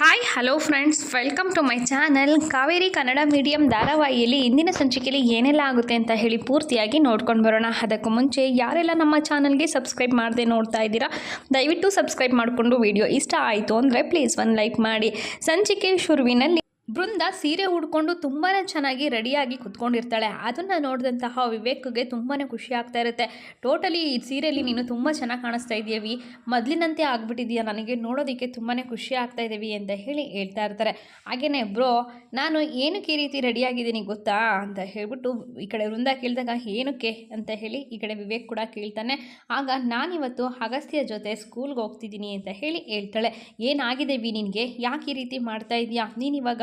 Hi hello friends welcome to my channel Kaveri Kannada Medium ಧಾರಾವಾಹಿಯಲ್ಲಿ ಇಂದಿನ ಸಂಚಿಕೆಯಲ್ಲಿ ಏನೆಲ್ಲ ಆಗುತ್ತೆ ಅಂತ ಹೇಳಿ ಪೂರ್ತಿಯಾಗಿ ನೋಡ್ಕೊಂಡು ಬರೋಣ ಅದಕ್ಕೂ ಮುಂಚೆ ಯಾರೆಲ್ಲ ನಮ್ಮ ಚಾನಲ್ಗೆ ಸಬ್ಸ್ಕ್ರೈಬ್ ಮಾಡದೆ ನೋಡ್ತಾ ಇದ್ದೀರಾ ದಯವಿಟ್ಟು ಸಬ್ಸ್ಕ್ರೈಬ್ ಮಾಡಿಕೊಂಡು ವಿಡಿಯೋ ಇಷ್ಟ ಆಯಿತು ಅಂದರೆ ಪ್ಲೀಸ್ ಒಂದು ಲೈಕ್ ಮಾಡಿ ಸಂಚಿಕೆ ಶುರುವಿನಲ್ಲಿ ಬೃಂದ ಸೀರೆ ಉಡ್ಕೊಂಡು ತುಂಬಾ ಚೆನ್ನಾಗಿ ರೆಡಿಯಾಗಿ ಕುತ್ಕೊಂಡಿರ್ತಾಳೆ. ಅದನ್ನು ನೋಡಿದಂತಹ ವಿವೇಕ್ಗೆ ತುಂಬಾ ಖುಷಿ ಆಗ್ತಾ ಇರುತ್ತೆ. ಟೋಟಲಿ ಈ ಸೀರೆಯಲ್ಲಿ ನೀನು ತುಂಬ ಚೆನ್ನಾಗಿ ಕಾಣಿಸ್ತಾ ಇದೆಯವಿ ಮೊದಲಿನಂತೆ ಆಗ್ಬಿಟ್ಟಿದೆಯಾ ನನಗೆ ನೋಡೋದಕ್ಕೆ ತುಂಬಾ ಖುಷಿ ಆಗ್ತಾ ಇದ್ದೀವಿ ಅಂತ ಹೇಳಿ ಹೇಳ್ತಾ ಇರ್ತಾರೆ. ಹಾಗೆಯೇ ಬ್ರೋ, ನಾನು ಏನಕ್ಕೆ ಈ ರೀತಿ ರೆಡಿಯಾಗಿದ್ದೀನಿ ಗೊತ್ತಾ ಅಂತ ಹೇಳ್ಬಿಟ್ಟು ಈ ಕಡೆ ವೃಂದ ಕೇಳಿದಾಗ ಏನಕ್ಕೆ ಅಂತ ಹೇಳಿ ಈ ಕಡೆ ವಿವೇಕ್ ಕೂಡ ಕೇಳ್ತಾನೆ. ಆಗ ನಾನಿವತ್ತು ಅಗಸ್ತ್ಯ ಜೊತೆ ಸ್ಕೂಲ್ಗೆ ಹೋಗ್ತಿದ್ದೀನಿ ಅಂತ ಹೇಳಿ ಹೇಳ್ತಾಳೆ. ಏನಾಗಿದೆ ವಿ ನಿನಗೆ? ಯಾಕೆ ಈ ರೀತಿ ಮಾಡ್ತಾ ಇದೆಯಾ ನೀನು ಇವಾಗ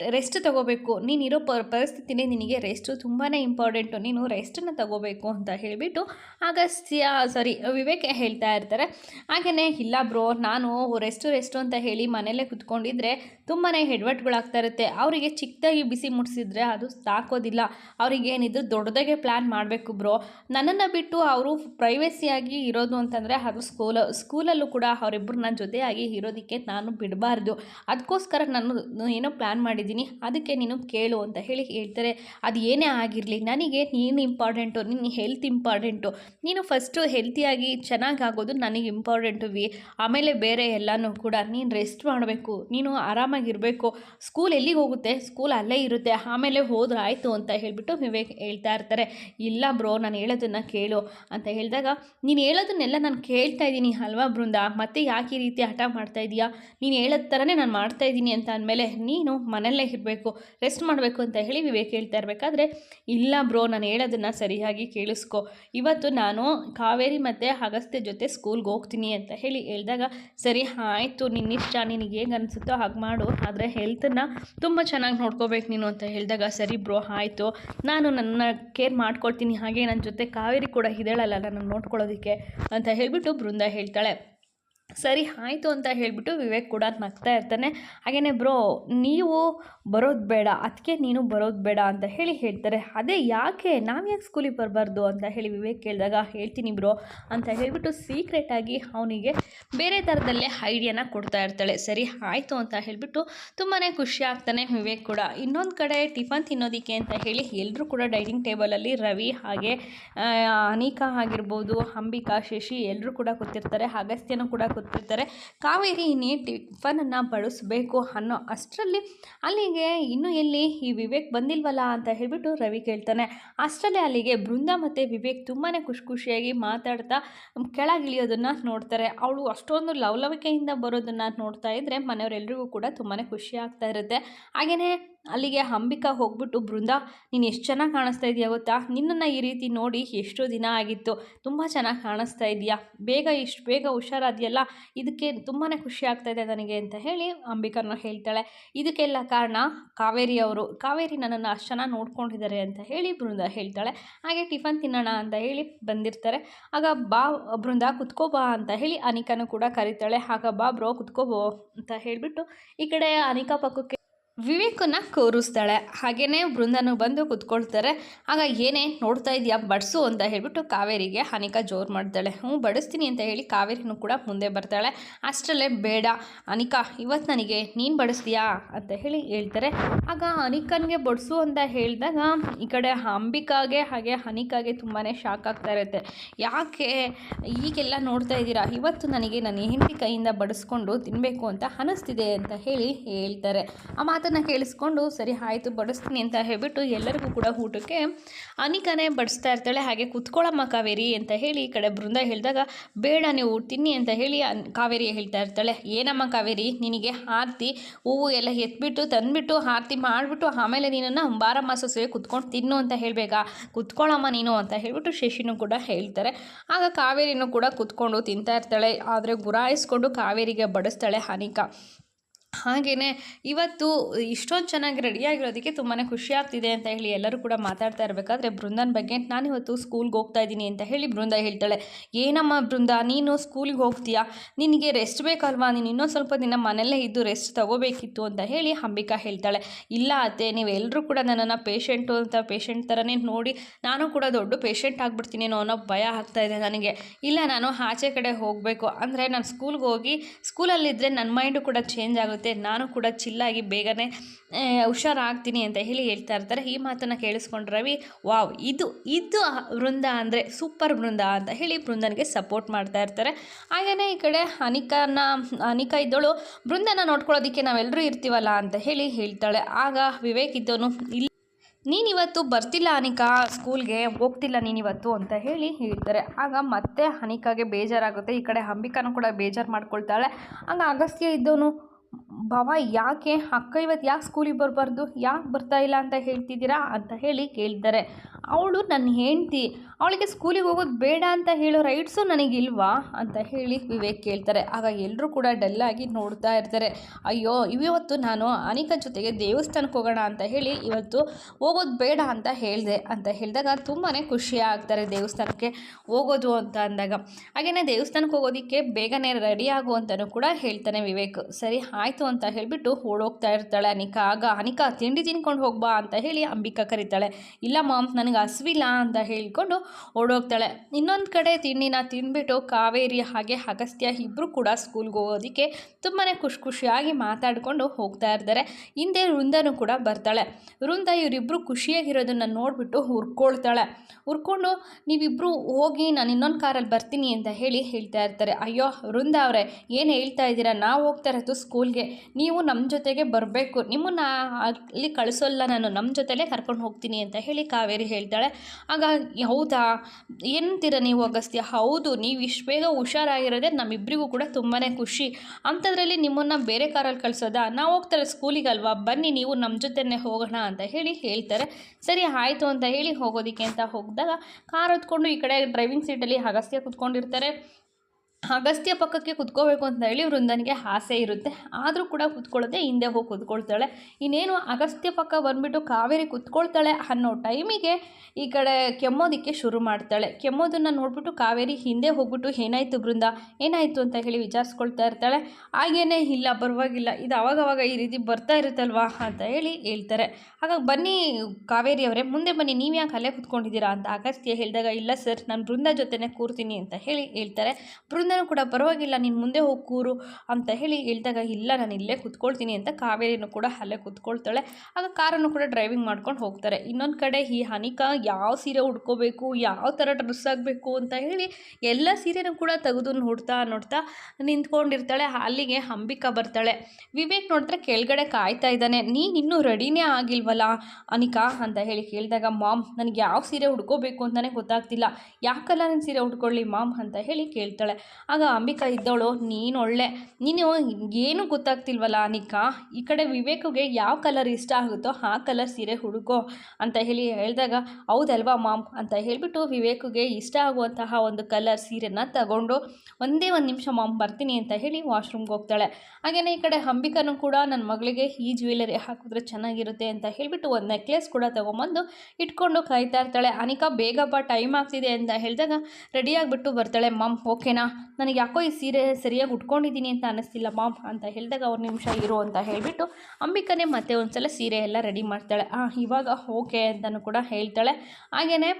ರೆಸ್ಟ್ ತಗೋಬೇಕು. ನೀನಿರೋ ಪ ಪರಿಸ್ಥಿತಿನೇ ನಿನಗೆ ರೆಸ್ಟು ತುಂಬಾ ಇಂಪಾರ್ಟೆಂಟು ನೀನು ರೆಸ್ಟನ್ನು ತಗೋಬೇಕು ಅಂತ ಹೇಳಿಬಿಟ್ಟು ಆಗಸ್ತ್ಯ ಸಾರಿ ವಿವೇಕ್ ಹೇಳ್ತಾ ಇರ್ತಾರೆ. ಹಾಗೆಯೇ ಇಲ್ಲ ಬ್ರೋ, ನಾನು ರೆಸ್ಟು ರೆಸ್ಟು ಅಂತ ಹೇಳಿ ಮನೆಯಲ್ಲೇ ಕುತ್ಕೊಂಡಿದ್ರೆ ತುಂಬಾ ಹೆಡ್ವಟ್ಗಳಾಗ್ತಾ ಇರುತ್ತೆ. ಅವರಿಗೆ ಚಿಕ್ಕದಾಗಿ ಬಿಸಿ ಮುಟ್ಟಿಸಿದ್ರೆ ಅದು ಸಾಕೋದಿಲ್ಲ. ಅವರಿಗೆ ಏನಿದ್ರು ದೊಡ್ಡದಾಗೆ ಪ್ಲ್ಯಾನ್ ಮಾಡಬೇಕು ಬ್ರೋ. ನನ್ನನ್ನು ಬಿಟ್ಟು ಅವರು ಪ್ರೈವೇಸಿಯಾಗಿ ಇರೋದು ಅಂತಂದರೆ ಅದು ಸ್ಕೂಲ ಸ್ಕೂಲಲ್ಲೂ ಕೂಡ ಅವರಿಬ್ಬರು ನನ್ನ ಜೊತೆಯಾಗಿ ಇರೋದಕ್ಕೆ ನಾನು ಬಿಡಬಾರ್ದು. ಅದಕ್ಕೋಸ್ಕರ ನಾನು ಏನೋ ಪ್ಲ್ಯಾನ್ ಮಾಡಿದ್ದೀನಿ. ಅದಕ್ಕೆ ನೀನು ಕೇಳು ಅಂತ ಹೇಳಿ ಹೇಳ್ತಾರೆ. ಅದು ಏನೇ ಆಗಿರಲಿ, ನನಗೆ ನೀನು ಇಂಪಾರ್ಟೆಂಟು ನಿನ್ನ ಹೆಲ್ತ್ ಇಂಪಾರ್ಟೆಂಟು ನೀನು ಫಸ್ಟು ಹೆಲ್ತಿಯಾಗಿ ಚೆನ್ನಾಗಿ ಆಗೋದು ನನಗೆ ಇಂಪಾರ್ಟೆಂಟು ವಿ. ಆಮೇಲೆ ಬೇರೆ ಎಲ್ಲನೂ ಕೂಡ ನೀನು ರೆಸ್ಟ್ ಮಾಡಬೇಕು, ನೀನು ಆರಾಮಾಗಿರಬೇಕು. ಸ್ಕೂಲ್ ಎಲ್ಲಿಗೆ ಹೋಗುತ್ತೆ? ಸ್ಕೂಲ್ ಅಲ್ಲೇ ಇರುತ್ತೆ. ಆಮೇಲೆ ಹೋದ್ರೆ ಆಯಿತು ಅಂತ ಹೇಳಿಬಿಟ್ಟು ವಿವೇಕ್ ಹೇಳ್ತಾ ಇರ್ತಾರೆ. ಇಲ್ಲ ಬ್ರೋ, ನಾನು ಹೇಳೋದನ್ನು ಕೇಳು ಅಂತ ಹೇಳಿದಾಗ, ನೀನು ಹೇಳೋದನ್ನೆಲ್ಲ ನಾನು ಕೇಳ್ತಾ ಇದ್ದೀನಿ ಅಲ್ವಾ ಬೃಂದ? ಮತ್ತೆ ಯಾಕೆ ಈ ರೀತಿ ಹಠ ಮಾಡ್ತಾ ಇದೀಯಾ? ನೀನು ಹೇಳೋದ್ ಥರನೇ ನಾನು ಮಾಡ್ತಾ ಇದ್ದೀನಿ ಅಂತ ಅಂದಮೇಲೆ ನೀನು ಮನೆಯಲ್ಲೇ ಇರಬೇಕು ರೆಸ್ಟ್ ಮಾಡಬೇಕು ಅಂತ ಹೇಳಿ ವಿವೇಕ್ ಹೇಳ್ತಾ ಇರಬೇಕಾದ್ರೆ, ಇಲ್ಲ ಬ್ರೋ, ನಾನು ಹೇಳೋದನ್ನು ಸರಿಯಾಗಿ ಕೇಳಿಸ್ಕೊ. ಇವತ್ತು ನಾನು ಕಾವೇರಿ ಮತ್ತು ಅಗಸ್ತ್ಯ ಜೊತೆ ಸ್ಕೂಲ್ಗೆ ಹೋಗ್ತೀನಿ ಅಂತ ಹೇಳಿ ಹೇಳಿದಾಗ, ಸರಿ ಆಯಿತು, ನಿನ್ನಿಷ್ಟ ನಿನಗೆ ಹೇಗೆ ಅನಿಸುತ್ತೋ ಹಾಗೆ ಮಾಡು, ಆದರೆ ಹೆಲ್ತನ್ನು ತುಂಬ ಚೆನ್ನಾಗಿ ನೋಡ್ಕೋಬೇಕು ನೀನು ಅಂತ ಹೇಳಿದಾಗ, ಸರಿ ಬ್ರೋ, ಆಯಿತು. ನಾನು ನನ್ನ ಕೇರ್ ಮಾಡ್ಕೊಳ್ತೀನಿ ಹಾಗೆ ನನ್ನ ಜೊತೆ ಕಾವೇರಿ ಕೂಡ ಇದ್ದಾಳಲ್ಲ ನಾನು ನೋಡ್ಕೊಳ್ಳೋದಕ್ಕೆ ಅಂತ ಹೇಳಿಬಿಟ್ಟು ಬೃಂದ ಹೇಳ್ತಾಳೆ. ಸರಿ, ಆಯಿತು ಅಂತ ಹೇಳಿಬಿಟ್ಟು ವಿವೇಕ್ ಕೂಡ ನಗ್ತಾ ಇರ್ತಾನೆ. ಹಾಗೆಯೇ ಬ್ರೋ, ನೀವು ಬರೋದು ಬೇಡ ಅದಕ್ಕೆ ನೀನು ಬರೋದು ಬೇಡ ಅಂತ ಹೇಳಿ ಹೇಳ್ತಾರೆ. ಅದೇ ಯಾಕೆ? ನಾವು ಯಾಕೆ ಸ್ಕೂಲಿಗೆ ಬರಬಾರ್ದು ಅಂತ ಹೇಳಿ ವಿವೇಕ್ ಕೇಳಿದಾಗ, ಹೇಳ್ತೀನಿ ಬ್ರೋ ಅಂತ ಹೇಳಿಬಿಟ್ಟು ಸೀಕ್ರೆಟಾಗಿ ಅವನಿಗೆ ಬೇರೆ ಥರದಲ್ಲೇ ಐಡಿಯಾನ ಕೊಡ್ತಾ ಇರ್ತಾಳೆ. ಸರಿ, ಆಯಿತು ಅಂತ ಹೇಳಿಬಿಟ್ಟು ತುಂಬಾ ಖುಷಿ ಆಗ್ತಾನೆ ವಿವೇಕ್ ಕೂಡ. ಇನ್ನೊಂದು ಕಡೆ ಟಿಫನ್ ತಿನ್ನೋದಕ್ಕೆ ಅಂತ ಹೇಳಿ ಎಲ್ಲರೂ ಕೂಡ ಡೈನಿಂಗ್ ಟೇಬಲಲ್ಲಿ ರವಿ ಹಾಗೆ ಅನಿಕಾ ಆಗಿರ್ಬೋದು, ಅಂಬಿಕಾ, ಶಶಿ ಎಲ್ಲರೂ ಕೂಡ ಕೂತಿರ್ತಾರೆ. ಅಗಸ್ತ್ಯನೂ ಕೂಡ ಕೂತಿರ್ತಾರೆ. ಕಾವೇರಿ ಇನ್ನೇ ಟಿಫನನ್ನು ಬಳಸಬೇಕು ಅನ್ನೋ ಅಷ್ಟರಲ್ಲಿ ಅಲ್ಲಿಗೆ ಇನ್ನೂ ಎಲ್ಲಿ ಈ ವಿವೇಕ್ ಬಂದಿಲ್ವಲ್ಲ ಅಂತ ಹೇಳಿಬಿಟ್ಟು ರವಿ ಕೇಳ್ತಾನೆ. ಅಷ್ಟರಲ್ಲೇ ಅಲ್ಲಿಗೆ ಬೃಂದ ಮತ್ತು ವಿವೇಕ್ ತುಂಬಾ ಖುಷಿ ಖುಷಿಯಾಗಿ ಮಾತಾಡ್ತಾ ಕೆಳಗಿಳಿಯೋದನ್ನು ನೋಡ್ತಾರೆ. ಅವಳು ಅಷ್ಟೊಂದು ಲವಲವಿಕೆಯಿಂದ ಬರೋದನ್ನು ನೋಡ್ತಾ ಇದ್ದರೆ ಮನೆಯವರೆಲ್ಲರಿಗೂ ಕೂಡ ತುಂಬಾ ಖುಷಿ ಆಗ್ತಾ ಇರುತ್ತೆ. ಹಾಗೆಯೇ ಅಲ್ಲಿಗೆ ಅಂಬಿಕಾ ಹೋಗ್ಬಿಟ್ಟು, ಬೃಂದ, ನೀನು ಎಷ್ಟು ಚೆನ್ನಾಗಿ ಕಾಣಿಸ್ತಾ ಇದೆಯಾ ಗೊತ್ತಾ? ನಿನ್ನನ್ನು ಈ ರೀತಿ ನೋಡಿ ಎಷ್ಟೋ ದಿನ ಆಗಿತ್ತು. ತುಂಬ ಚೆನ್ನಾಗಿ ಕಾಣಿಸ್ತಾ ಇದೆಯಾ. ಬೇಗ ಇಷ್ಟು, ಬೇಗ ಹುಷಾರಾದ್ಯಲ್ಲ? ಇದಕ್ಕೆ ತುಂಬಾ ಖುಷಿ ಆಗ್ತಾ ಇದೆ ನನಗೆ, ಅಂತ ಹೇಳಿ ಅಂಬಿಕಾನ ಹೇಳ್ತಾಳೆ. ಇದಕ್ಕೆಲ್ಲ ಕಾರಣ ಕಾವೇರಿ ಅವರು. ಕಾವೇರಿ ನನ್ನನ್ನು ಅಷ್ಟು ಚೆನ್ನಾಗಿ ನೋಡ್ಕೊಂಡಿದ್ದಾರೆ ಅಂತ ಹೇಳಿ ಬೃಂದ ಹೇಳ್ತಾಳೆ. ಹಾಗೆ ಟಿಫನ್ ತಿನ್ನೋಣ ಅಂತ ಹೇಳಿ ಬಂದಿರ್ತಾರೆ. ಆಗ ಬಾ, ಬೃಂದ, ಕುತ್ಕೋ ಬಾ ಅಂತ ಹೇಳಿ ಅನಿಕಾನು ಕೂಡ ಕರೀತಾಳೆ. ಆಗ ಬಾ ಬ್ರೋ ಕುತ್ಕೋಬೋ ಅಂತ ಹೇಳಿಬಿಟ್ಟು ಈ ಕಡೆ ಅನಿಕಾ ಪಕ್ಕಕ್ಕೆ ವಿವೇಕನ್ನ ಕೂರಿಸ್ತಾಳೆ. ಹಾಗೆಯೇ ಬೃಂದನು ಬಂದು ಕುತ್ಕೊಳ್ತಾರೆ. ಆಗ ಏನೇ ನೋಡ್ತಾ ಇದೆಯಾ? ಬಡಿಸು ಅಂತ ಹೇಳಿಬಿಟ್ಟು ಕಾವೇರಿಗೆ ಅನಿಕಾ ಜೋರು ಮಾಡ್ತಾಳೆ. ಹ್ಞೂ, ಬಡಿಸ್ತೀನಿ ಅಂತ ಹೇಳಿ ಕಾವೇರಿನೂ ಕೂಡ ಮುಂದೆ ಬರ್ತಾಳೆ. ಅಷ್ಟರಲ್ಲೇ ಬೇಡ. ಅನಿಕಾ ಇವತ್ತು ನನಗೆ ನೀನು ಬಡಿಸ್ತೀಯಾ? ಅಂತ ಹೇಳಿ ಹೇಳ್ತಾರೆ. ಆಗ ಅನಿಕನ್ಗೆ ಬಡಿಸು ಅಂತ ಹೇಳಿದಾಗ ಈ ಕಡೆ ಅಂಬಿಕಾಗೆ ಹಾಗೆ ಅನಿಕಾಗೆ ತುಂಬಾ ಶಾಕ್ ಆಗ್ತಾ ಇರುತ್ತೆ. ಯಾಕೆ ಈಗೆಲ್ಲ ನೋಡ್ತಾ ಇದ್ದೀರಾ? ಇವತ್ತು ನನಗೆ ನನ್ನ ಹೆಂಡತಿ ಕೈಯಿಂದ ಬಡಿಸ್ಕೊಂಡು ತಿನ್ನಬೇಕು ಅಂತ ಅನ್ನಿಸ್ತಿದೆ ಅಂತ ಹೇಳಿ ಹೇಳ್ತಾರೆ. ಆ ಮಾತನ್ನು ಕೇಳಿಸ್ಕೊಂಡು, ಸರಿ ಆಯಿತು, ಬಡಿಸ್ತೀನಿ ಅಂತ ಹೇಳಿಬಿಟ್ಟು ಎಲ್ಲರಿಗೂ ಕೂಡ ಊಟಕ್ಕೆ ಅನಿಕನೇ ಬಡಿಸ್ತಾ ಇರ್ತಾಳೆ. ಹಾಗೆ ಕುತ್ಕೊಳ್ಳಮ್ಮ ಕಾವೇರಿ ಅಂತ ಹೇಳಿ ಈ ಕಡೆ ಬೃಂದ ಹೇಳಿದಾಗ, ಬೇಡ ನೀವು, ತಿನ್ನಿ ಅಂತ ಹೇಳಿ ಕಾವೇರಿ ಹೇಳ್ತಾ ಇರ್ತಾಳೆ. ಏನಮ್ಮ ಕಾವೇರಿ, ನಿನಗೆ ಆರತಿ, ಹೂವು ಎಲ್ಲ ಎತ್ಬಿಟ್ಟು ತಂದುಬಿಟ್ಟು ಆರತಿ ಮಾಡಿಬಿಟ್ಟು, ಆಮೇಲೆ ನೀನನ್ನು ಬಾರಮ್ಮ ಸೊಸೆ ಕುತ್ಕೊಂಡು ತಿನ್ನು ಅಂತ ಹೇಳಬೇಕಾ ಕುತ್ಕೊಳ್ಳಮ್ಮ ನೀನು ಅಂತ ಹೇಳಿಬಿಟ್ಟು ಶಶಿನೂ ಕೂಡ ಹೇಳ್ತಾರೆ. ಆಗ ಕಾವೇರಿನೂ ಕೂಡ ಕುತ್ಕೊಂಡು ತಿಂತಾ ಇರ್ತಾಳೆ. ಆದರೆ ಗುರಾಯಿಸ್ಕೊಂಡು ಕಾವೇರಿಗೆ ಬಡಿಸ್ತಾಳೆ ಅನಿಕಾ. ಹಾಗೆಯೇ ಇವತ್ತು ಇಷ್ಟೊಂದು ಚೆನ್ನಾಗಿ ರೆಡಿಯಾಗಿರೋದಕ್ಕೆ ತುಂಬಾ ಖುಷಿ ಆಗ್ತಿದೆ ಅಂತ ಹೇಳಿ ಎಲ್ಲರೂ ಕೂಡ ಮಾತಾಡ್ತಾ ಇರಬೇಕಾದ್ರೆ ಬೃಂದನ್ ಬಗ್ಗೆ ನಾನು ಇವತ್ತು ಸ್ಕೂಲ್ಗೆ ಹೋಗ್ತಾ ಇದ್ದೀನಿ ಅಂತ ಹೇಳಿ ಬೃಂದ ಹೇಳ್ತಾಳೆ, ಏನಮ್ಮ ಬೃಂದ, ನೀನು ಸ್ಕೂಲಿಗೆ ಹೋಗ್ತೀಯಾ? ನಿನಗೆ ರೆಸ್ಟ್ ಬೇಕಲ್ವಾ? ನೀನು ಇನ್ನೊಂದು ಸ್ವಲ್ಪ ದಿನ ಮನೆಯಲ್ಲೇ ಇದ್ದು ರೆಸ್ಟ್ ತಗೋಬೇಕಿತ್ತು ಅಂತ ಹೇಳಿ ಅಂಬಿಕಾ ಹೇಳ್ತಾಳೆ, ಇಲ್ಲ ಅತ್ತೆ ನೀವೆಲ್ಲರೂ ಕೂಡ ನನ್ನನ್ನು ಪೇಷೆಂಟು ಅಂತ ಪೇಷೆಂಟ್ ಥರನೇ ನೋಡಿ ನಾನು ಕೂಡ ದೊಡ್ಡ ಪೇಷಂಟ್ ಆಗಿಬಿಡ್ತೀನಿ ಅನ್ನೋ ಭಯ ಆಗ್ತಾ ಇದೆ ನನಗೆ. ಇಲ್ಲ, ನಾನು ಆಚೆ ಕಡೆ ಹೋಗಬೇಕು. ಅಂದರೆ ನಾನು ಸ್ಕೂಲ್ಗೆ ಹೋಗಿ ಸ್ಕೂಲಲ್ಲಿದ್ದರೆ ನನ್ನ ಮೈಂಡು ಕೂಡ ಚೇಂಜ್ ಆಗುತ್ತೆ. ಆಗುತ್ತೆ ನಾನು ಕೂಡ ಚಿಲ್ಲಾಗಿ ಬೇಗನೆ ಹುಷಾರಾಗ್ತೀನಿ ಅಂತ ಹೇಳಿ ಹೇಳ್ತಾ ಇರ್ತಾರೆ. ಈ ಮಾತನ್ನು ಕೇಳಿಸ್ಕೊಂಡು ರವಿ, ವಾವ್, ಇದು ಇದು ವೃಂದ ಅಂದರೆ ಸೂಪರ್ ವೃಂದ ಅಂತ ಹೇಳಿ ಬೃಂದನಿಗೆ ಸಪೋರ್ಟ್ ಮಾಡ್ತಾ ಇರ್ತಾರೆ. ಹಾಗೆಯೇ ಈ ಕಡೆ ಅನಿಕನ, ಅನಿಕಾ ಇದ್ದಳು ಬೃಂದನ ನೋಡ್ಕೊಳ್ಳೋದಕ್ಕೆ ನಾವೆಲ್ಲರೂ ಇರ್ತೀವಲ್ಲ ಅಂತ ಹೇಳಿ ಹೇಳ್ತಾಳೆ. ಆಗ ವಿವೇಕ್ ಇದ್ದವನು, ಇಲ್ಲಿ ನೀನಿವತ್ತು ಬರ್ತಿಲ್ಲ ಅನಿಕಾ, ಸ್ಕೂಲ್ಗೆ ಹೋಗ್ತಿಲ್ಲ ನೀನಿವತ್ತು ಅಂತ ಹೇಳಿ ಹೇಳ್ತಾರೆ. ಆಗ ಮತ್ತೆ ಅನಿಕಾಗೆ ಬೇಜಾರಾಗುತ್ತೆ. ಈ ಕಡೆ ಅಂಬಿಕಾನು ಕೂಡ ಬೇಜಾರು ಮಾಡ್ಕೊಳ್ತಾಳೆ. ಆಗ ಅಗಸ್ತ್ಯ ಇದ್ದವನು ಬಾವ, ಯಾಕೆ ಅಕ್ಕ ಇವತ್ತು ಯಾಕೆ ಸ್ಕೂಲಿಗೆ ಬರಬಾರ್ದು? ಯಾಕೆ ಬರ್ತಾ ಇಲ್ಲ ಅಂತ ಹೇಳ್ತಿದ್ದೀರಾ ಅಂತ ಹೇಳಿ ಕೇಳ್ತಾರೆ ಅವಳು ನನ್ನ ಹೆಂಡ್ತಿ, ಅವಳಿಗೆ ಸ್ಕೂಲಿಗೆ ಹೋಗೋದು ಬೇಡ ಅಂತ ಹೇಳೋ ರೈಟ್ಸು ನನಗಿಲ್ವಾ ಅಂತ ಹೇಳಿ ವಿವೇಕ್ ಕೇಳ್ತಾರೆ. ಆಗ ಎಲ್ಲರೂ ಕೂಡ ಡಲ್ಲಾಗಿ ನೋಡ್ತಾ ಇರ್ತಾರೆ. ಅಯ್ಯೋ ಇವತ್ತು ನಾನು ಅನಿಕಾ ಜೊತೆಗೆ ದೇವಸ್ಥಾನಕ್ಕೆ ಹೋಗೋಣ ಅಂತ ಹೇಳಿ ಇವತ್ತು ಹೋಗೋದು ಬೇಡ ಅಂತ ಹೇಳಿದೆ ಅಂತ ಹೇಳಿದಾಗ ತುಂಬಾ ಖುಷಿ ಆಗ್ತಾರೆ ದೇವಸ್ಥಾನಕ್ಕೆ ಹೋಗೋದು ಅಂತ ಅಂದಾಗ. ಹಾಗೆಯೇ ದೇವಸ್ಥಾನಕ್ಕೆ ಹೋಗೋದಕ್ಕೆ ಬೇಗನೆ ರೆಡಿ ಆಗು ಅಂತಲೂ ಕೂಡ ಹೇಳ್ತಾನೆ ವಿವೇಕ್. ಸರಿ, ಆಯಿತು ಅಂತ ಹೇಳಿಬಿಟ್ಟು ಓಡೋಗ್ತಾ ಇರ್ತಾಳೆ ಅನಿಕಾ. ಆಗ ಅನಿಕಾ, ತಿಂಡಿ ತಿನ್ಕೊಂಡು ಹೋಗ್ಬಾ ಅಂತ ಹೇಳಿ ಅಂಬಿಕಾ ಕರೀತಾಳೆ. ಇಲ್ಲ ಮಾಮ್, ನನಗೆ ಹಸ್ವಿಲ್ಲ ಅಂತ ಹೇಳ್ಕೊಂಡು ಓಡೋಗ್ತಾಳೆ. ಇನ್ನೊಂದು ಕಡೆ ತಿಂಡಿನ ತಿಂದ್ಬಿಟ್ಟು ಕಾವೇರಿ ಹಾಗೆ ಅಗಸ್ತ್ಯ ಇಬ್ಬರು ಕೂಡ ಸ್ಕೂಲ್ಗೆ ಹೋಗೋದಕ್ಕೆ ತುಂಬಾ ಖುಷಿ ಖುಷಿಯಾಗಿ ಮಾತಾಡಿಕೊಂಡು ಹೋಗ್ತಾ ಇರ್ತಾರೆ. ಹಿಂದೆ ವೃಂದನು ಕೂಡ ಬರ್ತಾಳೆ. ವೃಂದ ಇವರಿಬ್ಬರು ಖುಷಿಯಾಗಿರೋದನ್ನು ನೋಡಿಬಿಟ್ಟು ಹುರ್ಕೊಳ್ತಾಳೆ. ಹುರ್ಕೊಂಡು ನೀವಿಬ್ಬರು ಹೋಗಿ ನಾನು ಇನ್ನೊಂದು ಕಾರಲ್ಲಿ ಬರ್ತೀನಿ ಅಂತ ಹೇಳಿ ಹೇಳ್ತಾ ಇರ್ತಾರೆ. ಅಯ್ಯೋ, ವೃಂದ ಅವರೇ, ಏನು ಹೇಳ್ತಾ ಇದ್ದೀರಾ? ನಾವು ಹೋಗ್ತಾ ಇರೋದು ಸ್ಕೂಲ್ಗೆ. ನೀವು ನಮ್ಮ ಜೊತೆಗೆ ಬರಬೇಕು. ನಿಮ್ಮನ್ನು ಅಲ್ಲಿ ಕಳಿಸೋಲ್ಲ ನಾನು. ನಮ್ಮ ಜೊತೆಲೇ ಕರ್ಕೊಂಡು ಹೋಗ್ತೀನಿ ಅಂತ ಹೇಳಿ ಕಾವೇರಿ ಹೇಳ್ತಾಳೆ, ಆಗ ಹೌದಾ? ಏನಂತೀರ ನೀವು ಅಗಸ್ತ್ಯ? ಹೌದು, ನೀವು ಇಷ್ಟು ಬೇಗ ಹುಷಾರಾಗಿರೋದೇ ನಮ್ಮಿಬ್ಬರಿಗೂ ಕೂಡ ತುಂಬಾ ಖುಷಿ. ಅಂಥದ್ರಲ್ಲಿ ನಿಮ್ಮನ್ನು ಬೇರೆ ಕಾರಲ್ಲಿ ಕಳಿಸೋದಾ? ನಾವು ಹೋಗ್ತಾರೆ ಸ್ಕೂಲಿಗಲ್ವಾ? ಬನ್ನಿ ನೀವು ನಮ್ಮ ಜೊತೆನೇ ಹೋಗೋಣ ಅಂತ ಹೇಳಿ ಹೇಳ್ತಾರೆ. ಸರಿ, ಆಯಿತು ಅಂತ ಹೇಳಿ ಹೋಗೋದಕ್ಕೆ ಅಂತ ಹೋಗಿದಾಗ ಕಾರ್ ಹೊತ್ಕೊಂಡು ಈ ಕಡೆ ಡ್ರೈವಿಂಗ್ ಸೀಟಲ್ಲಿ ಅಗಸ್ತ್ಯ ಕೂತ್ಕೊಂಡಿರ್ತಾರೆ. ಅಗಸ್ತ್ಯ ಪಕ್ಕಕ್ಕೆ ಕುತ್ಕೋಬೇಕು ಅಂತ ಹೇಳಿ ವೃಂದನಿಗೆ ಆಸೆ ಇರುತ್ತೆ. ಆದರೂ ಕೂಡ ಕುತ್ಕೊಳ್ಳದೆ ಹಿಂದೆ ಹೋಗಿ ಕುತ್ಕೊಳ್ತಾಳೆ. ಇನ್ನೇನು ಅಗಸ್ತ್ಯ ಪಕ್ಕ ಬಂದುಬಿಟ್ಟು ಕಾವೇರಿ ಕುತ್ಕೊಳ್ತಾಳೆ ಅನ್ನೋ ಟೈಮಿಗೆ ಈ ಕಡೆ ಕೆಮ್ಮೋದಕ್ಕೆ ಶುರು ಮಾಡ್ತಾಳೆ. ಕೆಮ್ಮೋದನ್ನು ನೋಡ್ಬಿಟ್ಟು ಕಾವೇರಿ ಹಿಂದೆ ಹೋಗ್ಬಿಟ್ಟು, ಏನಾಯಿತು ಬೃಂದ ಏನಾಯಿತು? ಅಂತ ಹೇಳಿ ವಿಚಾರಿಸ್ಕೊಳ್ತಾ ಇರ್ತಾಳೆ. ಹಾಗೇನೇ ಇಲ್ಲ, ಪರವಾಗಿಲ್ಲ. ಇದು ಅವಾಗವಾಗ ಈ ರೀತಿ ಬರ್ತಾ ಇರುತ್ತಲ್ವಾ? ಅಂತ ಹೇಳಿ ಹೇಳ್ತಾರೆ. ಹಾಗಾಗಿ ಬನ್ನಿ ಕಾವೇರಿ ಅವರೇ, ಮುಂದೆ ಬನ್ನಿ. ನೀವು ಯಾಕೆ ಅಲ್ಲೇ ಕುತ್ಕೊಂಡಿದ್ದೀರಾ? ಅಂತ ಅಗಸ್ತ್ಯ ಹೇಳಿದಾಗ, ಇಲ್ಲ ಸರ್, ನಾನು ಬೃಂದ ಜೊತೆನೇ ಕೂರ್ತೀನಿ ಅಂತ ಹೇಳಿ ಹೇಳ್ತಾರೆ. ಬೃಂದನೂ ಕೂಡ ಪರವಾಗಿಲ್ಲ, ನೀನು ಮುಂದೆ ಹೋಗಿ ಕೂರು ಅಂತ ಹೇಳಿ ಹೇಳಿದಾಗ, ಇಲ್ಲ, ನಾನು ಇಲ್ಲೇ ಕುತ್ಕೊಳ್ತೀನಿ ಅಂತ ಕಾವೇರಿನೂ ಕೂಡ ಅಲ್ಲೇ ಕುತ್ಕೊಳ್ತಾಳೆ. ಆಗ ಕಾರನ್ನು ಕೂಡ ಡ್ರೈವಿಂಗ್ ಮಾಡ್ಕೊಂಡು ಹೋಗ್ತಾರೆ. ಇನ್ನೊಂದು ಕಡೆ ಈ ಹನಿಕಾ ಯಾವ ಸೀರೆ ಉಡ್ಕೋಬೇಕು, ಯಾವ ಥರ ಡ್ರೆಸ್ ಆಗಬೇಕು ಅಂತ ಹೇಳಿ ಎಲ್ಲ ಸೀರೆನೂ ಕೂಡ ತೆಗೆದು ನೋಡ್ತಾ ನೋಡ್ತಾ ನಿಂತ್ಕೊಂಡಿರ್ತಾಳೆ. ಅಲ್ಲಿಗೆ ಅಂಬಿಕಾ ಬರ್ತಾಳೆ. ವಿವೇಕ್ ನೋಡಿದ್ರೆ ಕೆಳಗಡೆ ಕಾಯ್ತಾ ಇದ್ದಾನೆ. ನೀನು ಇನ್ನೂ ರೆಡಿನೇ ಆಗಿಲ್ವಲ್ಲ ಅನಿಕಾ ಅಂತ ಹೇಳಿ ಕೇಳಿದಾಗ, ಮಾಮ್, ನನಗೆ ಯಾವ ಸೀರೆ ಉಡ್ಕೋಬೇಕು ಅಂತಲೇ ಗೊತ್ತಾಗ್ತಿಲ್ಲ. ಯಾಕಲ್ಲ ನಾನು ಸೀರೆ ಉಟ್ಕೊಳ್ಳಿ ಮಾಮ್? ಅಂತ ಹೇಳಿ ಕೇಳ್ತಾಳೆ. ಆಗ ಅಂಬಿಕಾ ಇದ್ದವಳು, ನೀನು ಒಳ್ಳೆ. ನೀನು ಏನು ಗೊತ್ತಾಗ್ತಿಲ್ವಲ್ಲ ಅನಿಕಾ? ಈ ಕಡೆ ವಿವೇಕ್ಗೆ ಯಾವ ಕಲರ್ ಇಷ್ಟ ಆಗುತ್ತೋ ಆ ಕಲರ್ ಸೀರೆ ಹುಡುಕೋ, ಅಂತ ಹೇಳಿ ಹೇಳಿದಾಗ, ಹೌದಲ್ವಾ ಮಾಮ್, ಅಂತ ಹೇಳಿಬಿಟ್ಟು ವಿವೇಕ್ಗೆ ಇಷ್ಟ ಆಗುವಂತಹ ಒಂದು ಕಲರ್ ಸೀರೆನ ತಗೊಂಡು, ಒಂದೇ ಒಂದು ನಿಮಿಷ ಮಾಮ್, ಬರ್ತೀನಿ, ಅಂತ ಹೇಳಿ ವಾಶ್ರೂಮ್ಗೆ ಹೋಗ್ತಾಳೆ. ಹಾಗೆಯೇ ಈ ಕಡೆ ಅಂಬಿಕಾನು ಕೂಡ ನನ್ನ ಮಗಳಿಗೆ ಈ ಜ್ಯುವೆಲರಿ ಹಾಕಿದ್ರೆ ಚೆನ್ನಾಗಿರುತ್ತೆ ಅಂತ ಹೇಳಿಬಿಟ್ಟು ಒಂದು ನೆಕ್ಲೆಸ್ ಕೂಡ ತೊಗೊಂಬಂದು ಇಟ್ಕೊಂಡು ಕಾಯ್ತಾ ಇರ್ತಾಳೆ. ಅನಿಕಾ, ಬೇಗ ಬಾ ಟೈಮ್ ಆಗ್ತಿದೆ, ಅಂತ ಹೇಳಿದಾಗ ರೆಡಿಯಾಗಿಬಿಟ್ಟು ಬರ್ತಾಳೆ ಮಾಮ್, ಓಕೆನಾ? ನನಗೆ ಯಾಕೋ ಈ ಸೀರೆ ಸರಿಯಾಗಿ ಉಟ್ಕೊಂಡಿದ್ದೀನಿ ಅಂತ ಅನ್ನಿಸ್ತಿಲ್ಲ, ಮಾಮ್ ಅಂತ ಹೇಳಿದಾಗ ಅವ್ರ ನಿಮಿಷ ಇರು ಅಂತ ಹೇಳಿಬಿಟ್ಟು ಅಂಬಿಕನೇ ಮತ್ತೆ ಒಂದು ಸಲ ಸೀರೆ ಎಲ್ಲ ರೆಡಿ ಮಾಡ್ತಾಳೆ. ಹಾಂ ಇವಾಗ ಓಕೆ ಅಂತಲೂ ಕೂಡ ಹೇಳ್ತಾಳೆ. ಹಾಗೆಯೇ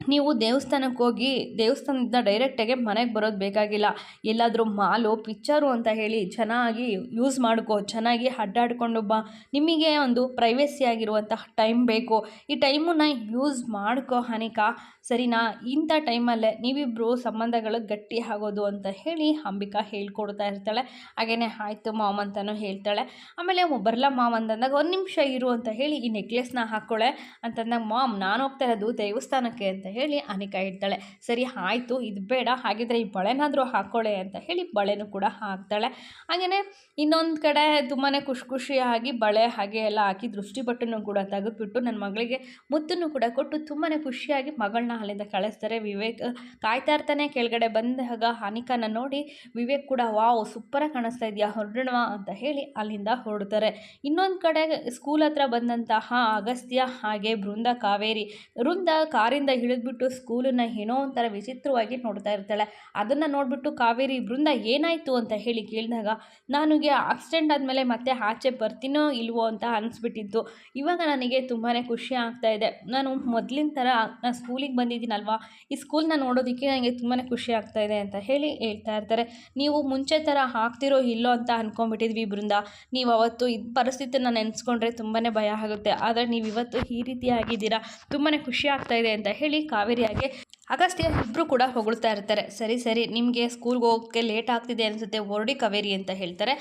ನೀವು ದೇವಸ್ಥಾನಕ್ಕೆ ಹೋಗಿ ದೇವಸ್ಥಾನದಿಂದ ಡೈರೆಕ್ಟಾಗಿ ಮನೆಗೆ ಬರೋದು ಬೇಕಾಗಿಲ್ಲ. ಎಲ್ಲಾದರೂ ಮಾಲು, ಪಿಚ್ಚರು ಅಂತ ಹೇಳಿ ಚೆನ್ನಾಗಿ ಯೂಸ್ ಮಾಡ್ಕೋ, ಚೆನ್ನಾಗಿ ಅಡ್ಡಾಡ್ಕೊಂಡು ಬಾ. ನಿಮಗೆ ಒಂದು ಪ್ರೈವೇಸಿ ಆಗಿರುವಂತಹ ಟೈಮ್ ಬೇಕು. ಈ ಟೈಮನ್ನ ಯೂಸ್ ಮಾಡ್ಕೋ ಅನಿಕಾ ಸರಿನಾ? ಇಂಥ ಟೈಮಲ್ಲೇ ನೀವಿಬ್ಬರು ಸಂಬಂಧಗಳು ಗಟ್ಟಿ ಆಗೋದು ಅಂತ ಹೇಳಿ ಅಂಬಿಕಾ ಹೇಳ್ಕೊಡ್ತಾ ಇರ್ತಾಳೆ. ಹಾಗೆಯೇ ಆಯಿತು ಮಾಮ್ ಅಂತಲೂ ಹೇಳ್ತಾಳೆ. ಆಮೇಲೆ ಬರಲ ಮಾಮ್ ಅಂತಂದಾಗ ಒಂದು ನಿಮಿಷ ಇರು ಅಂತ ಹೇಳಿ ಈ ನೆಕ್ಲೆಸ್ನ ಹಾಕ್ಕೊಳ್ಳೆ ಅಂತಂದಾಗ ಮಾಮ್ ನಾನು ಹೋಗ್ತಾ ಇರೋದು ದೇವಸ್ಥಾನಕ್ಕೆ ಅಂತ ಹೇಳಿ ಅನಿಕಾ ಹೇಳ್ತಾಳೆ, ಸರಿ ಆಯಿತು, ಇದು ಬೇಡ, ಹಾಗಿದ್ರೆ ಈ ಬಳೆನಾದರೂ ಹಾಕೊಳ್ಳೆ ಅಂತ ಹೇಳಿ ಬಳೆನೂ ಕೂಡ ಹಾಕ್ತಾಳೆ. ಹಾಗೆಯೇ ಇನ್ನೊಂದು ಕಡೆ ತುಂಬಾ ಖುಷಿ ಖುಷಿಯಾಗಿ ಬಳೆ ಹಾಗೆ ಎಲ್ಲ ಹಾಕಿ ದೃಷ್ಟಿ ಬಟ್ಟನ್ನು ಕೂಡ ತೆಗೆದುಬಿಟ್ಟು ನನ್ನ ಮಗಳಿಗೆ ಮುತ್ತನ್ನು ಕೂಡ ಕೊಟ್ಟು ತುಂಬಾ ಖುಷಿಯಾಗಿ ಮಗಳನ್ನ ಅಲ್ಲಿಂದ ಕಳಿಸ್ತಾರೆ. ವಿವೇಕ್ ಕಾಯ್ತಾ ಇರ್ತಾನೆ, ಕೆಳಗಡೆ ಬಂದಾಗ ಅನಿಕಾನ ನೋಡಿ, ವಿವೇಕ್ ಕೂಡ, ವಾವ್ ಸೂಪರಾಗಿ ಕಾಣಿಸ್ತಾ ಇದೆಯಾ ಹೊರಡೋಣ ಅಂತ ಹೇಳಿ ಅಲ್ಲಿಂದ ಹೊರಡ್ತಾರೆ. ಇನ್ನೊಂದು ಕಡೆ ಸ್ಕೂಲ್ ಹತ್ರ ಬಂದಂತಹ ಅಗಸ್ತ್ಯ ಹಾಗೆ ಬೃಂದ ಕಾವೇರಿ, ವೃಂದ ಕಾರಿಂದ ಇಳಿದು ಇಳಿದ್ಬಿಟ್ಟು ಸ್ಕೂಲನ್ನು ಏನೋ ಒಂಥರ ವಿಚಿತ್ರವಾಗಿ ನೋಡ್ತಾ ಇರ್ತಾಳೆ. ಅದನ್ನು ನೋಡಿಬಿಟ್ಟು ಕಾವೇರಿ ಬೃಂದ ಏನಾಯಿತು ಅಂತ ಹೇಳಿ ಕೇಳಿದಾಗ, ನನಗೆ ಆಕ್ಸಿಡೆಂಟ್ ಆದಮೇಲೆ ಮತ್ತೆ ಆಚೆ ಬರ್ತೀನೋ ಇಲ್ವೋ ಅಂತ ಅನಿಸ್ಬಿಟ್ಟಿತ್ತು. ಇವಾಗ ನನಗೆ ತುಂಬಾ ಖುಷಿ ಆಗ್ತಾ ಇದೆ. ನಾನು ಮೊದಲಿನ ಥರ ನಾನು ಸ್ಕೂಲಿಗೆ ಬಂದಿದ್ದೀನಲ್ವಾ? ಈ ಸ್ಕೂಲ್ನ ನೋಡೋದಕ್ಕೆ ನನಗೆ ತುಂಬಾ ಖುಷಿ ಆಗ್ತಾ ಇದೆ ಅಂತ ಹೇಳಿ ಹೇಳ್ತಾ ಇರ್ತಾರೆ. ನೀವು ಮುಂಚೆ ಥರ ಹಾಕ್ತಿರೋ ಇಲ್ಲೋ ಅಂತ ಅಂದ್ಕೊಂಡ್ಬಿಟ್ಟಿದ್ವಿ ಬೃಂದ ನೀವು ಅವತ್ತು ಇದು ಪರಿಸ್ಥಿತಿನ ನೆನೆಸ್ಕೊಂಡ್ರೆ ತುಂಬಾ ಭಯ ಆಗುತ್ತೆ. ಆದರೆ ನೀವು ಇವತ್ತು ಈ ರೀತಿ ಆಗಿದ್ದೀರಾ. ತುಂಬಾ ಖುಷಿ ಆಗ್ತಾ ಇದೆ ಅಂತ ಹೇಳಿ ಕಾವೇರಿಯಾಗೆ ಅಗಸ್ತ್ಯ ಇಬ್ಬರು ಕೂಡ ಹೊಗಳ್ತಾ ಇರ್ತಾರೆ. ಸರಿ ಸರಿ, ನಿಮಗೆ ಸ್ಕೂಲ್ಗೆ ಹೋಗೋಕ್ಕೆ ಲೇಟ್ ಆಗ್ತಿದೆ ಅನಿಸುತ್ತೆ, ಹೊರಡಿ ಕಾವೇರಿ ಅಂತ ಹೇಳ್ತಾರೆ.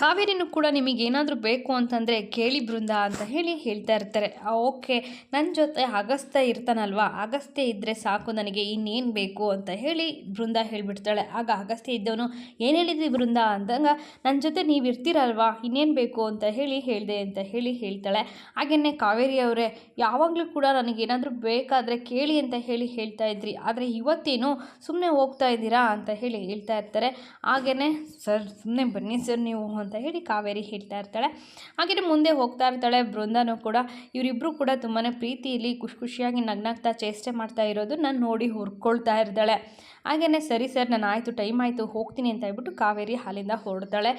ಕಾವೇರಿನೂ ಕೂಡ ನಿಮಗೆ ಏನಾದರೂ ಬೇಕು ಅಂತಂದರೆ ಕೇಳಿ ಬೃಂದ ಅಂತ ಹೇಳಿ ಹೇಳ್ತಾ ಇರ್ತಾರೆ. ಓಕೆ ನನ್ನ ಜೊತೆ ಅಗಸ್ತ್ಯ ಇರ್ತಾನಲ್ವಾ? ಅಗಸ್ತ್ಯ ಇದ್ದರೆ ಸಾಕು, ನನಗೆ ಇನ್ನೇನು ಬೇಕು ಅಂತ ಹೇಳಿ ಬೃಂದ ಹೇಳಿಬಿಡ್ತಾಳೆ. ಆಗ ಅಗಸ್ತ್ಯ ಇದ್ದವನು, ಏನು ಹೇಳಿದ್ವಿ ಬೃಂದ? ಅಂದಾಗ ನನ್ನ ಜೊತೆ ನೀವು ಇರ್ತೀರಲ್ವಾ? ಇನ್ನೇನು ಬೇಕು? ಅಂತ ಹೇಳಿ ಹೇಳಿದೆ ಅಂತ ಹೇಳಿ ಹೇಳ್ತಾಳೆ. ಹಾಗೆಯೇ ಕಾವೇರಿ ಅವರೇ, ಯಾವಾಗಲೂ ಕೂಡ ನನಗೇನಾದರೂ ಬೇಕಾದರೆ ಕೇಳಿ ಅಂತ ಹೇಳಿ ಹೇಳ್ತಾ ಇದ್ರಿ. ಆದರೆ ಇವತ್ತೇನು ಸುಮ್ಮನೆ ಹೋಗ್ತಾ ಇದ್ದೀರಾ ಅಂತ ಹೇಳಿ ಹೇಳ್ತಾ ಇರ್ತಾರೆ. ಹಾಗೆಯೇ ಸರ್ ಸುಮ್ಮನೆ ಬನ್ನಿ ಸರ್, ನೀವು ಅಂತ ಹೇಳಿ ಕಾವೇರಿ ಹೇಳ್ತಾ ಇರ್ತಾಳೆ. ಹಾಗೆಯೇ ಮುಂದೆ ಹೋಗ್ತಾ ಇರ್ತಾಳೆ ಬೃಂದನೂ ಕೂಡ. ಇವರಿಬ್ಬರು ಕೂಡ ತುಂಬಾ ಪ್ರೀತಿಯಲ್ಲಿ ಖುಷಿ ಖುಷಿಯಾಗಿ ನಗ್ನಾಗ್ತಾ ಚೇಷ್ಟೆ ಮಾಡ್ತಾ ಇರೋದು ನಾನು ನೋಡಿ ಹುರ್ಕೊಳ್ತಾ ಇರ್ತಾಳೆ. ಹಾಗೆಯೇ ಸರಿ ಸರ್, ನಾನು ಆಯಿತು ಟೈಮ್ ಆಯಿತು, ಹೋಗ್ತೀನಿ ಅಂತ ಹೇಳ್ಬಿಟ್ಟು ಕಾವೇರಿ ಹಾಲಿಂದ ಹೊರಡ್ತಾಳೆ.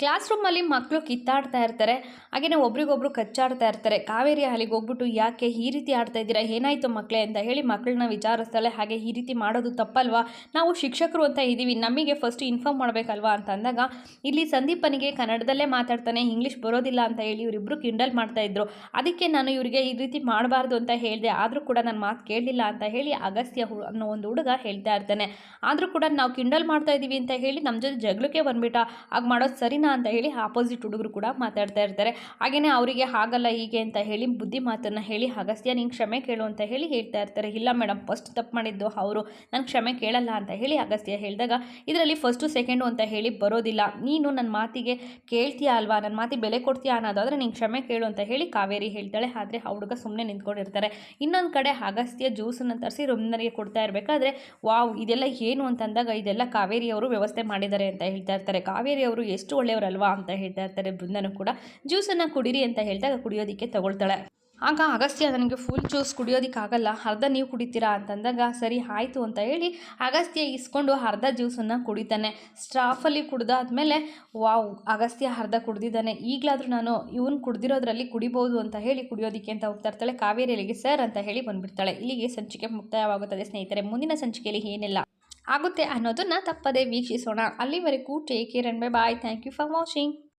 ಕ್ಲಾಸ್ ರೂಮಲ್ಲಿ ಮಕ್ಕಳು ಕಿತ್ತಾಡ್ತಾ ಇರ್ತಾರೆ ಹಾಗೆಯೇ ಒಬ್ರಿಗೊಬ್ರು ಕಚ್ಚಾಡ್ತಾ ಇರ್ತಾರೆ, ಕಾವೇರಿ ಅಲ್ಲಿಗೆ ಹೋಗ್ಬಿಟ್ಟು ಯಾಕೆ ಈ ರೀತಿ ಆಡ್ತಾ ಇದ್ದೀರಾ, ಏನಾಯಿತು ಮಕ್ಕಳೇ ಅಂತ ಹೇಳಿ ಮಕ್ಕಳನ್ನ ವಿಚಾರಿಸ್ತಾಳೆ ಹಾಗೆ ಈ ರೀತಿ ಮಾಡೋದು ತಪ್ಪಲ್ವಾ? ನಾವು ಶಿಕ್ಷಕರು ಅಂತ ಇದ್ದೀವಿ ನಮಗೆ ಫಸ್ಟ್ ಇನ್ಫಾರ್ಮ್ ಮಾಡಬೇಕಲ್ವಾ ಅಂತ ಅಂದಾಗ, ಇಲ್ಲಿ ಸಂದೀಪನಿಗೆ ಕನ್ನಡದಲ್ಲೇ ಮಾತಾಡ್ತಾನೆ ಇಂಗ್ಲೀಷ್ ಬರೋದಿಲ್ಲ ಅಂತ ಹೇಳಿ ಇವರಿಬ್ಬರು ಕಿಂಡಲ್ ಮಾಡ್ತಾ ಇದ್ರು. ಅದಕ್ಕೆ ನಾನು ಇವರಿಗೆ ಈ ರೀತಿ ಮಾಡಬಾರ್ದು ಅಂತ ಹೇಳಿದೆ, ಆದರೂ ಕೂಡ ನನ್ನ ಮಾತು ಕೇಳಲಿಲ್ಲ ಅಂತ ಹೇಳಿ ಅಗಸ್ತ್ಯ ಅನ್ನೋ ಒಂದು ಹುಡುಗ ಹೇಳ್ತಾ ಇರ್ತಾನೆ. ಆದರೂ ಕೂಡ ನಾವು ಕಿಂಡಲ್ ಮಾಡ್ತಾ ಇದ್ದೀವಿ ಅಂತ ಹೇಳಿ ನಮ್ಮ ಜೊತೆ ಜಗಳಕ್ಕೆ ಬಂದ್ಬಿಟ್ಟ ಆಗ ಮಾಡೋದು ಸರಿನಾ ಅಂತ ಹೇಳಿ ಆಪೋಸಿಟ್ ಹುಡುಗರು ಕೂಡ ಮಾತಾಡ್ತಾ ಇರ್ತಾರೆ. ಹಾಗೆಯೇ ಅವರಿಗೆ ಹಾಗಲ್ಲ ಹೀಗೆ ಅಂತ ಹೇಳಿ ಬುದ್ಧಿ ಮಾತನ್ನು ಹೇಳಿ, ಅಗಸ್ತ್ಯ, ನೀನು ಕ್ಷಮೆ ಕೇಳು ಅಂತ ಹೇಳಿ ಹೇಳ್ತಾ ಇರ್ತಾರೆ. ಇಲ್ಲ ಮೇಡಮ್ ಫಸ್ಟ್ ತಪ್ಪು ಮಾಡಿದ್ದು ಅವರು. ನಾನು ಕ್ಷಮೆ ಕೇಳಲ್ಲ ಅಂತ ಹೇಳಿ ಅಗಸ್ತ್ಯ ಹೇಳಿದಾಗ, ಇದರಲ್ಲಿ ಫಸ್ಟು ಸೆಕೆಂಡು ಅಂತ ಹೇಳಿ ಬರೋದಿಲ್ಲ. ನೀನು ನನ್ನ ಮಾತಿಗೆ ಕೇಳ್ತೀಯಾ ಅಲ್ವಾ? ನನ್ನ ಮಾತಿಗೆ ಬೆಲೆ ಕೊಡ್ತೀಯಾ ಅನ್ನೋದಾದರೆ ನೀನು ಕ್ಷಮೆ ಕೇಳು ಅಂತ ಹೇಳಿ ಕಾವೇರಿ ಹೇಳ್ತಾಳೆ. ಆದರೆ ಆ ಹುಡುಗ ಸುಮ್ಮನೆ ನಿಂತ್ಕೊಂಡಿರ್ತಾರೆ. ಇನ್ನೊಂದು ಕಡೆ ಅಗಸ್ತ್ಯ ಜ್ಯೂಸನ್ನು ತರಿಸಿ ರುಮ್ನರಿಗೆ ಕೊಡ್ತಾ ಇರಬೇಕಾದ್ರೆ, ವಾವ್, ಇದೆಲ್ಲ ಏನು? ಅಂತಂದಾಗ, ಇದೆಲ್ಲ ಕಾವೇರಿ ಅವರು ವ್ಯವಸ್ಥೆ ಮಾಡಿದ್ದಾರೆ ಅಂತ ಹೇಳ್ತಾ ಇರ್ತಾರೆ. ಕಾವೇರಿ ಅವರು ಎಷ್ಟು ಒಳ್ಳೆಯವರಲ್ವಾ ಅಂತ ಹೇಳ್ತಾ ಇರ್ತಾರೆ ಬೃಂದನೂ ಕೂಡ. ಜ್ಯೂಸನ್ನು ಕುಡೀರಿ ಅಂತ ಹೇಳಿದಾಗ ಕುಡಿಯೋದಕ್ಕೆ ತಗೊಳ್ತಾಳೆ. ಆಗ ಅಗಸ್ತ್ಯ ನನಗೆ ಫುಲ್ ಜ್ಯೂಸ್ ಕುಡಿಯೋದಕ್ಕಾಗಲ್ಲ ಅರ್ಧ ನೀವು ಕುಡಿತೀರಾ ಅಂತಂದಾಗ, ಸರಿ ಆಯಿತು ಅಂತ ಹೇಳಿ ಅಗಸ್ತ್ಯ ಇಸ್ಕೊಂಡು ಅರ್ಧ ಜ್ಯೂಸನ್ನು ಕುಡಿತಾನೆ. ಸ್ಟಾಫಲ್ಲಿ ಕುಡ್ದಾದ್ಮೇಲೆ, ವಾವ್, ಅಗಸ್ತ್ಯ ಅರ್ಧ ಕುಡ್ದಿದ್ದಾನೆ. ಈಗಲಾದರೂ ನಾನು ಇವನು ಕುಡ್ದಿರೋದ್ರಲ್ಲಿ ಕುಡಿಬೋದು ಅಂತ ಹೇಳಿ ಕುಡಿಯೋದಕ್ಕೆ ಅಂತ ಹೋಗ್ತಾ ಇರ್ತಾಳೆ. ಕಾವೇರಿಯಲ್ಲಿಗೆ ಸರ್ ಅಂತ ಹೇಳಿ ಬಂದುಬಿಡ್ತಾಳೆ. ಇಲ್ಲಿಗೆ ಸಂಚಿಕೆ ಮುಕ್ತಾಯವಾಗುತ್ತದೆ ಸ್ನೇಹಿತರೆ. ಮುಂದಿನ ಸಂಚಿಕೆಯಲ್ಲಿ ಏನೆಲ್ಲ. ಆಗುತ್ತೆ ಅನ್ನೋದನ್ನು ತಪ್ಪದೇ ವೀಕ್ಷಿಸೋಣ ಅಲ್ಲಿವರೆಗೂ take care and bye bye thank you for watching